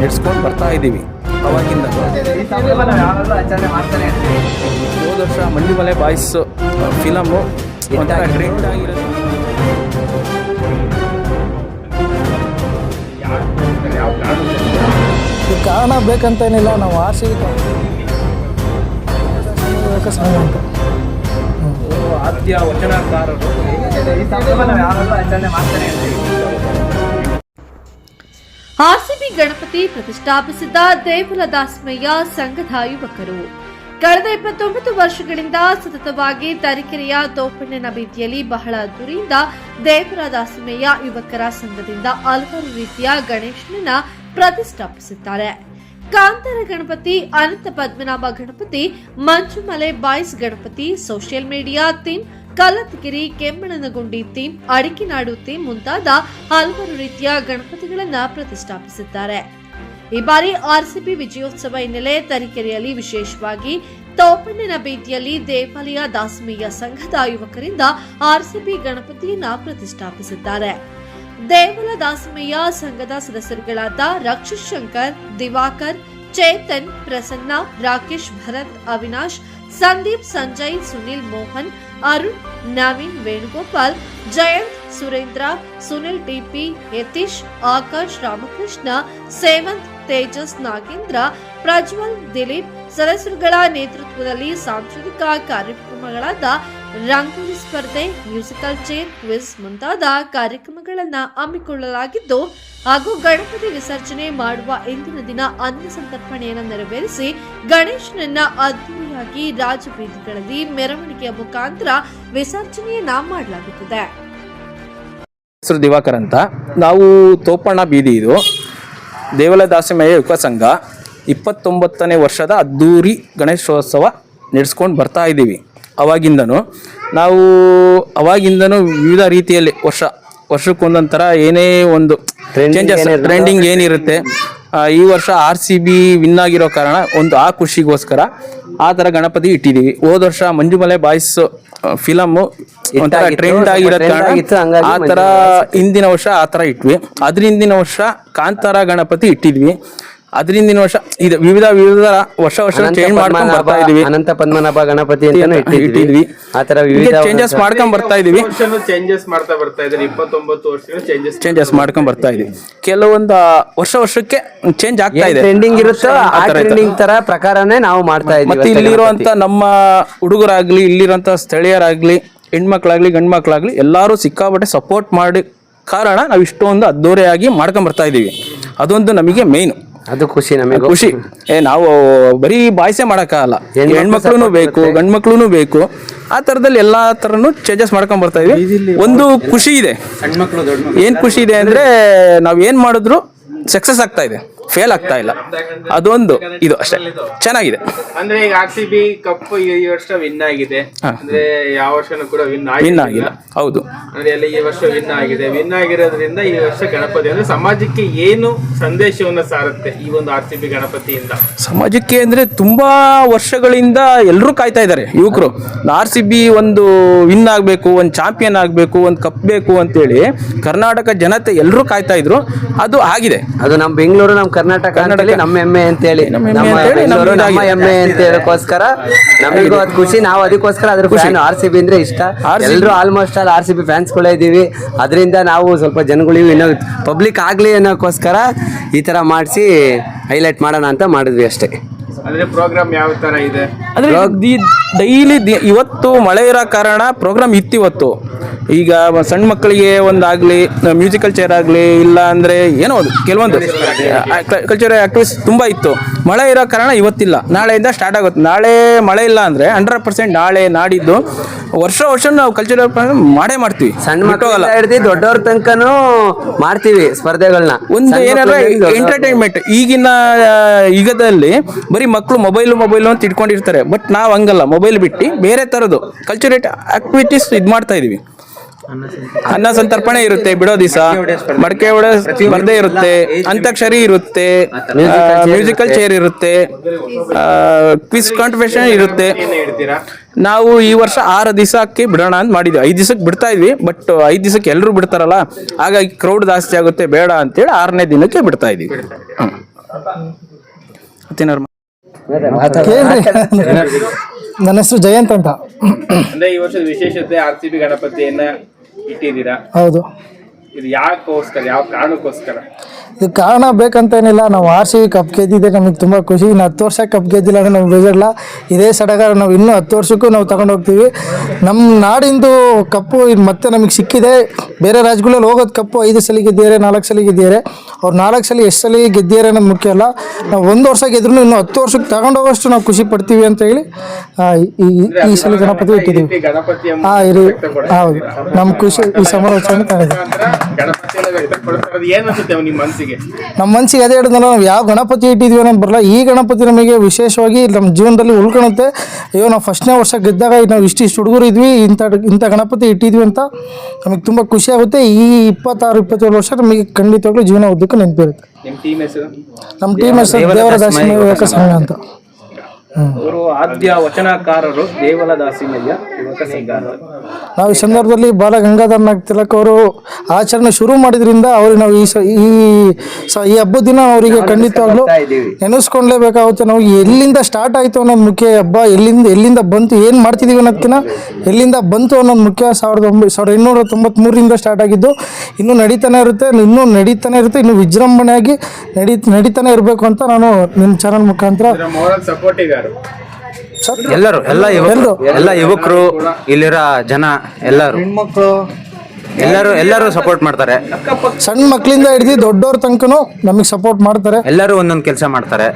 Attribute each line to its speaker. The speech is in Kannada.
Speaker 1: ನಡೆಸ್ಕೊಂಡು ಬರ್ತಾ ಇದ್ದೀವಿ. ಅವಾಗಿಂದ. ಹೋದ ವರ್ಷ ಮಂಜುಮಲೆ ಬಾಯ್ಸ್ ಫಿಲಮು ಒಂಥರ ಟ್ರೆಂಡ್ ಆಗಿರೋದು.
Speaker 2: ಈ ಕಾರಣ ಬೇಕಂತೇನಿಲ್ಲ ನಾವು ಆಸೆ ಅಂತ.
Speaker 1: ಆದ್ಯ ವಚನಕಾರರು.
Speaker 3: ಆರ್ಸಿಬಿ ಗಣಪತಿ ಪ್ರತಿಷ್ಠಾಪಿಸಿದ ದೇಗುಲ ದಾಸಮಯ್ಯ ಸಂಘದ ಯುವಕರು. ಕಳೆದ ಇಪ್ಪತ್ತೊಂಬತ್ತು ವರ್ಷಗಳಿಂದ ಸತತವಾಗಿ ತರೀಕೆರೆಯ ತೋಪಣ್ಣನ ಬೀದಿಯಲ್ಲಿ ಬಹಳ ದೂರಿಂದ ದೇವರ ದಾಸಮಯ್ಯ ಯುವಕರ ಸಂಘದಿಂದ ಹಲವಾರು ರೀತಿಯ ಗಣೇಶನನ್ನ ಪ್ರತಿಷ್ಠಾಪಿಸುತ್ತಾರೆ. Kantara Ganapati, Ananta Padmanabha Ganapati, Manjummel boys Ganapati, social media theme Kallathagiri Kemmannagundi theme, Adikenadu theme ಮುಂತಾದ ಹಲವಾರು ರೀತಿಯ ಗಣಪತಿಗಳನ್ನ ಪ್ರತಿಷ್ಠಾಪಿಸಿದ್ದಾರೆ. ಈ ಬಾರಿ ಆರ್ಸಿಪಿ ವಿಜಯೋತ್ಸವ ಹಿನ್ನೆಲೆ ತರೀಕೆರೆಯಲ್ಲಿ ವಿಶೇಷವಾಗಿ ತೋಪಣ್ಣನ ಬೀದಿಯಲ್ಲಿ ದೇವಾಲಯ ದಾಸಮೀಯ ಸಂಘದ ಯುವಕರಿಂದ ಆರ್ಸಿಪಿ ಗಣಪತಿಯನ್ನ ಪ್ರತಿಷ್ಠಾಪಿಸಿದ್ದಾರೆ. ದೇವಲ ದಾಸಮಯ್ಯ ಸಂಘದ ಸದಸ್ಯರುಗಳಾದ ರಕ್ಷಿತ್ ಶಂಕರ್, ದಿವಾಕರ್, ಚೇತನ್, ಪ್ರಸನ್ನ, ರಾಕೇಶ್ ಭರತ್, ಅವಿನಾಶ್ ಸಂದೀಪ್, ಸಂಜಯ್, ಸುನಿಲ್, ಮೋಹನ್, ಅರುಣ್, ನವೀನ್, ವೇಣುಗೋಪಾಲ್, ಜಯಂತ್, ಸುರೇಂದ್ರ, ಸುನಿಲ್ ಟಿಪಿ ಯತೀಶ್, ಆಕಾಶ್, ರಾಮಕೃಷ್ಣ, ಸೇವಂತ್, ತೇಜಸ್, ನಾಗೇಂದ್ರ, ಪ್ರಜ್ವಲ್, ದಿಲೀಪ್, ಸದಸ್ಯರುಗಳ ನೇತೃತ್ವದಲ್ಲಿ ಸಾಂಸ್ಕೃತಿಕ ಕಾರ್ಯಕ್ರಮಗಳಾದ ರಂಗೋಲಿ ಸ್ಪರ್ಧೆ, ಮ್ಯೂಸಿಕಲ್ ಚೇರ್, ಕ್ವಿಜ್ ಮುಂತಾದ ಕಾರ್ಯಕ್ರಮಗಳನ್ನು ಹಮ್ಮಿಕೊಳ್ಳಲಾಗಿದ್ದು ಹಾಗೂ ಗಣಪತಿ ವಿಸರ್ಜನೆ ಮಾಡುವ ಇಂದಿನ ದಿನ ಅನ್ನ ಸಂತರ್ಪಣೆಯನ್ನು ನೆರವೇರಿಸಿ ಗಣೇಶನನ್ನ ಅದ್ದೂರಿಯಾಗಿ ರಾಜಬೀದಿಗಳಲ್ಲಿ ಮೆರವಣಿಗೆಯ ಮುಖಾಂತರ ವಿಸರ್ಜನೆಯನ್ನ ಮಾಡಲಾಗುತ್ತದೆ.
Speaker 1: ಹೆಸರು ದಿವಾಕರ್ ಅಂತ. ನಾವು ತೋಪಣ್ಣ ಬೀದಿ ಇದು. ದೇವಲ ದಾಸಮಯ್ಯ ಯುವ ಸಂಘ ಇಪ್ಪತ್ತೊಂಬತ್ತನೇ ವರ್ಷದ ಅದ್ದೂರಿ ಗಣೇಶೋತ್ಸವ ನಡೆಸ್ಕೊಂಡು ಬರ್ತಾ ಇದ್ದೀವಿ ಅವಾಗಿಂದನು ನಾವು ಅವಾಗಿಂದನು ವಿವಿಧ ರೀತಿಯಲ್ಲಿ ವರ್ಷ ವರ್ಷಕ್ಕೊಂದೊಂಥರ ಥರ ಏನೇ ಒಂದು ಚೇಂಜಸ್ ಟ್ರೆಂಡಿಂಗ್ ಏನಿರುತ್ತೆ ಆ, ಈ ವರ್ಷ ಆರ್ ಸಿ ಬಿ ವಿನ್ ಆಗಿರೋ ಕಾರಣ ಒಂದು ಆ ಖುಷಿಗೋಸ್ಕರ ಆ ಥರ ಗಣಪತಿ ಇಟ್ಟಿದ್ದೀವಿ. ಹೋದ ವರ್ಷ ಮಂಜುಮಲೆ ಬಾಯ್ಸ್ ಫಿಲಮ್ ಒಂಥರ ಟ್ರೆಂಡ್ ಆಗಿರೋ ಕಾರಣ
Speaker 4: ಆಗಿತ್ತು, ಹಂಗಾಗಿ
Speaker 1: ಆ ಥರ ಹಿಂದಿನ ವರ್ಷ ಆ ಥರ ಇಟ್ವಿ. ಅದ್ರ ಹಿಂದಿನ ವರ್ಷ ಕಾಂತಾರ ಗಣಪತಿ ಇಟ್ಟಿದ್ವಿ. ಅದ್ರ ಹಿಂದಿನ ವರ್ಷ ಇದು ವಿವಿಧ ವಿವಿಧ ವರ್ಷ ವರ್ಷ
Speaker 4: ಅನಂತ
Speaker 1: ಚೇಂಜ್ ಮಾಡ್ಕೊಂಡು
Speaker 4: ಪದ್ಮನಾಭ
Speaker 1: ಬರ್ತಾ ಇದೀವಿ.
Speaker 4: ಅನಂತ ಪದ್ಮನಾಭ ಗಣಪತಿ ಅಂತಾನು ಇಟ್ಟಿದ್ವಿ
Speaker 1: ಇಟ್ಟಿದ್ವಿ.
Speaker 4: ಆ ತರ ವಿವಿಧ
Speaker 1: ಚೇಂಜಸ್ ಮಾಡ್ಕೊಂಡ್ ಬರ್ತಾ ಇದೀವಿ.
Speaker 5: ಚೇಂಜಸ್ ಮಾಡ್ತಾ ಬರ್ತಾ ಇದ್ದಾರೆ. ಇಪ್ಪತ್ತೊಂಬತ್ತು ವರ್ಷಗಳು ಚೇಂಜಸ್
Speaker 1: ಚೇಂಜಸ್ ಮಾಡ್ಕೊಂಡ್ ಬರ್ತಾ ಇದೀವಿ. ಕೆಲವೊಂದು ವರ್ಷ ವರ್ಷಕ್ಕೆ ಚೇಂಜ್ ಆಗ್ತಾ ಇದೆ.
Speaker 4: ಟ್ರೆಂಡಿಂಗ್ ಇರುತ್ತೋ ಆ ಟ್ರೆಂಡಿಂಗ್ ತರ ಪ್ರಕಾರನೇ ನಾವು ಮಾಡ್ತಾ ಇದೀವಿ
Speaker 1: ಮತ್ತೆ ಇಲ್ಲಿರುವಂತ ನಮ್ಮ ಹುಡುಗರಾಗ್ಲಿ ಇಲ್ಲಿರುವಂತ ಸ್ಥಳೀಯರಾಗ್ಲಿ ಹೆಣ್ಮಕ್ಳಾಗ್ಲಿ ಗಂಡ್ಮಕ್ಳಾಗ್ಲಿ ಎಲ್ಲರೂ ಸಿಕ್ಕಾಪಟ್ಟೆ ಸಪೋರ್ಟ್ ಮಾಡಿ ಕಾರಣ ನಾವು ಇಷ್ಟೊಂದು ಅದ್ದೂರಿಯಾಗಿ ಮಾಡ್ಕೊಂಡ್ ಬರ್ತಾ ಇದೀವಿ. ಅದೊಂದು ನಮಗೆ ಮೇನ್
Speaker 4: ಅದು ಖುಷಿ ನಮಗೆ.
Speaker 1: ಖುಷಿ. ಏ ನಾವು ಬರೀ ಬಾಯ್ಸೆ ಮಾಡೋಕ್ಕಾಗಲ್ಲ.
Speaker 4: ಹೆಣ್ಮಕ್ಳು
Speaker 1: ಬೇಕು ಗಂಡ್ ಮಕ್ಳು ಬೇಕು. ಆ ತರದಲ್ಲಿ ಎಲ್ಲಾ ಥರನೂ ಚೇಂಜಸ್ ಮಾಡ್ಕೊಂಡ್ ಬರ್ತಾ ಇದೀವಿ. ಒಂದು ಖುಷಿ ಇದೆ. ಏನು ಖುಷಿ ಇದೆ ಅಂದ್ರೆ ನಾವು ಏನು ಮಾಡಿದ್ರು ಸಕ್ಸಸ್ ಆಗ್ತಾ ಇದೆ. ಫೇಲ್ ಆಗ್ತಾ ಇಲ್ಲ. ಅದೊಂದು ಇದು ಅಷ್ಟೇ. ಚೆನ್ನಾಗಿದೆ.
Speaker 5: ಅಂದ್ರೆ ಈಗ ಆರ್ ಸಿ ಬಿ ಕಪ್ ಈ ವರ್ಷ ವಿನ್ ಆಗಿದೆ. ಅಂದ್ರೆ ಯಾವ ವರ್ಷನೂ ಕೂಡ ವಿನ್
Speaker 1: ವಿನ್
Speaker 5: ಆಗಿಲ್ಲ
Speaker 1: ಆಗಿಲ್ಲ. ಹೌದು.
Speaker 5: ಅಂದ್ರೆ ಎಲ್ಲ ಈ ವರ್ಷ ವಿನ್ ಆಗಿದೆ. ವಿನ್ ಆಗಿರೋದ್ರಿಂದ ಈ ವರ್ಷ ಗಣಪತಿ ಅಂದ್ರೆ ಸಮಾಜಕ್ಕೆ ಏನು ಸಂದೇಶವನ್ನ ಸಾರುತ್ತೆ ಈ ಒಂದು ಆರ್ ಸಿ ಬಿ ಗಣಪತಿಯಿಂದ?
Speaker 1: ಸಮಾಜಕ್ಕೆ ಅಂದ್ರೆ ತುಂಬಾ ವರ್ಷಗಳಿಂದ ಎಲ್ಲರೂ ಕಾಯ್ತಾ ಇದ್ದಾರೆ ಯುವಕರು. ಆರ್ ಸಿ ಬಿ ಒಂದು ವಿನ್ ಆಗಬೇಕು ಒಂದು ಚಾಂಪಿಯನ್ ಆಗಬೇಕು ಒಂದು ಕಪ್ ಬೇಕು ಅಂತೇಳಿ ಕರ್ನಾಟಕ ಜನತೆ ಎಲ್ಲರೂ ಕಾಯ್ತಾ ಇದ್ರು. ಅದು ಆಗಿದೆ.
Speaker 4: ಅದು ನಮ್ಮ ಬೆಂಗಳೂರು ನಮ್ಮ ಕರ್ನಾಟಕ ಅಂತೇಳಿ ನಮ್ಮ ಹೆಮ್ಮೆ ಅಂತ
Speaker 1: ಹೇಳಿ.
Speaker 4: ನಮ್ಮ
Speaker 1: ಹೆಮ್ಮೆ
Speaker 4: ಬೆಂಗಳೂರು ನಮ್ಮ ಹೆಮ್ಮೆ ಅಂತ ಹೇಳಕ್ಕೋಸ್ಕರ ನಮಗೂ ಅದ್ ಖುಷಿ. ನಾವು ಅದಕ್ಕೋಸ್ಕರ ಅದ್ರ ಖುಷಿ. ಆರ್ ಸಿ ಬಿ ಅಂದ್ರೆ ಇಷ್ಟ. ಎಲ್ಲರೂ almost all R C B ಫ್ಯಾನ್ಸ್ಗಳೇ ಇದೀವಿ ಅದರಿಂದ ನಾವು ಸ್ವಲ್ಪ ಜನಗಳಿಗೂ ಇನ್ನೂ ಪಬ್ಲಿಕ್ ಆಗ್ಲಿ ಅನ್ನೋಕ್ಕೋಸ್ಕರ ಈ ತರ ಮಾಡಿಸಿ ಹೈಲೈಟ್ ಮಾಡೋಣ ಅಂತ ಮಾಡಿದ್ವಿ ಅಷ್ಟೇ.
Speaker 5: ಅಂದ್ರೆ ಪ್ರೋಗ್ರಾಮ್ ಯಾವ ತರ ಇದೆ?
Speaker 1: ಅಂದ್ರೆ ಡೈಲಿ ಇವತ್ತು ಮಳೆ ಇರೋ ಕಾರಣ ಪ್ರೋಗ್ರಾಮ್ ಇತ್ತು ಇವತ್ತು ಈಗ ಸಣ್ಣ ಮಕ್ಕಳಿಗೆ ಒಂದಾಗ್ಲಿ ಮ್ಯೂಸಿಕಲ್ ಚೇರ್ ಆಗಲಿ ಇಲ್ಲ ಅಂದ್ರೆ ಏನೋ ಒಂದು ಕೆಲವೊಂದು ಕಲ್ಚರ್ ಆಕ್ಟಿವಿಟೀಸ್ ತುಂಬಾ ಇತ್ತು. ಮಳೆ ಇರೋ ಕಾರಣ ಇವತ್ತಿಲ್ಲ. ನಾಳೆಯಿಂದ ಸ್ಟಾರ್ಟ್ ಆಗುತ್ತೆ. ನಾಳೆ ಮಳೆ ಇಲ್ಲ ಅಂದ್ರೆ ಹಂಡ್ರೆಡ್ ಪರ್ಸೆಂಟ್ ನಾಳೆ ನಾಡಿದ್ದು ವರ್ಷ ವರ್ಷ ನಾವು ಕಲ್ಚರಲ್ ಮಾಡೇ ಮಾಡ್ತೀವಿ.
Speaker 4: ಸಣ್ಣ
Speaker 1: ಮಕ್ಕಳು
Speaker 4: ಮಕ್ಕಳಿಂದ ಹಿಡಿದು ದೊಡ್ಡವ್ರ ತನಕನೂ ಮಾಡ್ತೀವಿ ಸ್ಪರ್ಧೆಗಳನ್ನ
Speaker 1: ಒಂದು ಏನಾದ್ರೆ ಎಂಟರ್ಟೈನ್ಮೆಂಟ್ ಈಗಿನ ಯುಗದಲ್ಲಿ ಬರೀ ಮಕ್ಕಳು ಮೊಬೈಲ್ ಮೊಬೈಲು ಅಂತ ಇಟ್ಕೊಂಡಿರ್ತಾರೆ. ಬಟ್ ನಾವು ಹಂಗಲ್ಲ ಮೊಬೈಲ್ ಬಿಟ್ಟು ಬೇರೆ ಥರದ್ದು ಕಲ್ಚರೇಟ್ ಆಕ್ಟಿವಿಟೀಸ್ ಇದು ಮಾಡ್ತಾ ಇದೀವಿ. ಅನ್ನ ಸಂತರ್ಪಣೆ ಇರುತ್ತೆ ಬಿಡೋ ದಿವಸ ಮಡಕೆ ಒಡೆ ಬರ್ದೇ ಇರುತ್ತೆ ಅಂತಾಕ್ಷರಿ ಇರುತ್ತೆ ಮ್ಯೂಸಿಕಲ್ ಚೇರ್ ಇರುತ್ತೆ. ಕ್ವಿಸ್ ಕಾಂಪಿಟೇಷನ್ ಇರುತ್ತೆ ನಾವು ಈ ವರ್ಷ ಆರು ದಿವಸಕ್ಕೆ ಬಿಡೋಣ ಅಂತ ಮಾಡಿದ್ವಿ. ಐದು ದಿವಸಕ್ಕೆ ಬಿಡ್ತಾ ಇದ್ವಿ ಬಟ್ ಐದು ದಿವಸಕ್ಕೆ ಎಲ್ಲರೂ ಬಿಡ್ತಾರಲ್ಲ ಹಾಗಾಗಿ ಕ್ರೌಡ್ ಜಾಸ್ತಿ ಆಗುತ್ತೆ ಬೇಡ ಅಂತೇಳಿ ಆರನೇ ದಿನಕ್ಕೆ ಬಿಡ್ತಾ ಇದೀವಿ.
Speaker 2: ನನ್ನ ಹೆಸರು ಜಯಂತ್ ಅಂತ.
Speaker 5: ಅಂದ್ರೆ ಈ ವರ್ಷದ ವಿಶೇಷತೆ ಆರ್ ಸಿ ಬಿ ಗಣಪತಿಯನ್ನ ಇಟ್ಟಿದ್ದೀರಾ?
Speaker 2: ಹೌದು.
Speaker 5: ಇದು ಯಾಕೋಸ್ಕರ ಯಾವ ಕಾರಣಕ್ಕೋಸ್ಕರ?
Speaker 2: ಇದು ಕಾರಣ ಬೇಕಂತೇನಿಲ್ಲ. ನಾವು ಆರ್ ಸಿ ಕಪ್ ಗೆದ್ದಿದ್ದೆ ನಮಗೆ ತುಂಬ ಖುಷಿ. ಇನ್ನು ಹತ್ತು ವರ್ಷ ಕಪ್ ಗೆದ್ದಿಲ್ಲ ಅಂದರೆ ನಮ್ಗೆ ಬೇಜಾರಿಲ್ಲ. ಇದೇ ಸಡಗರ ನಾವು ಇನ್ನೂ ಹತ್ತು ವರ್ಷಕ್ಕೂ ನಾವು ತಗೊಂಡು ಹೋಗ್ತೀವಿ. ನಮ್ಮ ನಾಡಿಂದು ಕಪ್ಪು ಇದು ಮತ್ತೆ ನಮಗೆ ಸಿಕ್ಕಿದೆ. ಬೇರೆ ರಾಜ್ಯಗಳಲ್ಲಿ ಹೋಗೋದು ಕಪ್ಪು ಐದು ಸಲ ಗೆದ್ದಿದ್ದಾರೆ ನಾಲ್ಕು ಸಲ ಗೆದ್ದಿದ್ದಾರೆ. ಅವ್ರು ನಾಲ್ಕು ಸಲ ಎಷ್ಟು ಸಲ ಗೆದ್ದಿದ್ದಾರೆ ಅನ್ನೋದು ಮುಖ್ಯ ಅಲ್ಲ. ನಾವು ಒಂದು ವರ್ಷ ಗೆದ್ರೂ ಇನ್ನೂ ಹತ್ತು ವರ್ಷಕ್ಕೆ ತಗೊಂಡೋಗೋಷ್ಟು ನಾವು ಖುಷಿ ಪಡ್ತೀವಿ ಅಂತ ಹೇಳಿ ಈ ಈ ಸಲ ಗಣಪತಿ ಇಟ್ಟಿದ್ದೀವಿ ಹಾಂ ಇರಿ. ಹೌದು. ನಮ್ಮ ಖುಷಿ ಈ ಸಮಾರೋಚನೆ ತಗೊಂಡಿದ್ದೀವಿ.
Speaker 5: ಏನ್ ಅನ್ಸುತ್ತೆ ನಿಮ್ಮ ಮನಸ್ಸಿಗೆ?
Speaker 2: ನಮ್ಮ ಮನ್ಸಿಗೆ ಅದೇ ಹೇಳಿದ್ನಲ್ಲ ನಾವು ಯಾವ ಗಣಪತಿ ಇಟ್ಟಿದ್ವಿ ಅನ್ನೋದು ಬರಲ್ಲ. ಈ ಗಣಪತಿ ನಮಗೆ ವಿಶೇಷವಾಗಿ ನಮ್ಮ ಜೀವನದಲ್ಲಿ ಉಳ್ಕೊಳುತ್ತೆ. ಅಯ್ಯೋ ನಾವು ಫಸ್ಟ್ನೇ ವರ್ಷ ಗೆದ್ದಾಗ ನಾವು ಇಷ್ಟಿಷ್ಟು ಹುಡುಗರು ಇದ್ವಿ ಇಂಥ ಇಂಥ ಗಣಪತಿ ಇಟ್ಟಿದ್ವಿ ಅಂತ ನಮಗೆ ತುಂಬ ಖುಷಿ ಆಗುತ್ತೆ. ಈ ಇಪ್ಪತ್ತಾರು ಇಪ್ಪತ್ತೇಳು ವರ್ಷ ನಮಗೆ ಖಂಡಿತವಾಗ್ಲೂ ಜೀವನ ಉದ್ದಕ್ಕೂ ನೆನಪಿರುತ್ತೆ.
Speaker 5: ನಿಮ್ ಟೀಮ್ ಹೆಸರು?
Speaker 2: ನಮ್ಮ ಟೀಮ್ ಹೆಸರು ದೇವರ ದಾಸಿಮಯ ಯುವಕ ಸಂಘ ಅಂತ.
Speaker 1: ಅವರು ಆದ್ಯ ವಚನಕಾರರು ದೇವಲ ದಾಸಿಮಯ್ಯ
Speaker 2: ನಾವು ಈ ಸಂದರ್ಭದಲ್ಲಿ ಬಾಲ ಗಂಗಾಧರ್ ನಾಗ್ ತಿಲಕ್ ಅವರು ಆಚರಣೆ ಶುರು ಮಾಡಿದ್ರಿಂದ ಅವ್ರಿಗೆ ನಾವು ಈ ಸ ಈ ಸ ಈ ಹಬ್ಬದ ದಿನ ಅವರಿಗೆ ಖಂಡಿತವಾಗ್ಲೂ ನೆನೆಸ್ಕೊಂಡ್ಲೇಬೇಕಾಗುತ್ತೆ. ನಾವು ಎಲ್ಲಿಂದ ಸ್ಟಾರ್ಟ್ ಆಯಿತು ಅನ್ನೋದು ಮುಖ್ಯ ಹಬ್ಬ ಎಲ್ಲಿಂದ ಎಲ್ಲಿಂದ ಬಂತು ಏನು ಮಾಡ್ತಿದ್ದೀವಿ ಅನ್ನೋದಕ್ಕಿಂತ ಎಲ್ಲಿಂದ ಬಂತು ಅನ್ನೋದು ಮುಖ್ಯ ಸಾವಿರದ ಒಂಬೈ ಸಾವಿರದ ಇನ್ನೂರ ತೊಂಬತ್ಮೂರರಿಂದ ಸ್ಟಾರ್ಟ್ ಆಗಿದ್ದು ಇನ್ನೂ ನಡೀತಾನೆ ಇರುತ್ತೆ ಇನ್ನೂ ನಡೀತಾನೆ ಇರುತ್ತೆ ಇನ್ನೂ ವಿಜೃಂಭಣೆಯಾಗಿ ನಡೀ ನಡೀತಾನೆ ಇರಬೇಕು ಅಂತ ನಾನು ನಿಮ್ಮ ಚಾನಲ್ ಮುಖಾಂತರ
Speaker 6: ಎಲ್ಲರೂ. ಎಲ್ಲ ಯುವಕರು ಎಲ್ಲ ಯುವಕರು ಇಲ್ಲಿರೋ ಜನ ಎಲ್ಲರೂ. ಎಲ್ಲರೂ ಎಲ್ಲರೂ ಸಪೋರ್ಟ್ ಮಾಡ್ತಾರೆ.
Speaker 2: ಸಣ್ಣ ಮಕ್ಕಳಿಂದ ಹಿಡಿದು ದೊಡ್ಡವ್ರ ತನಕನೂ ನಮಗೆ ಸಪೋರ್ಟ್ ಮಾಡ್ತಾರೆ.
Speaker 6: ಎಲ್ಲರೂ ಒಂದೊಂದು ಕೆಲಸ ಮಾಡ್ತಾರೆ.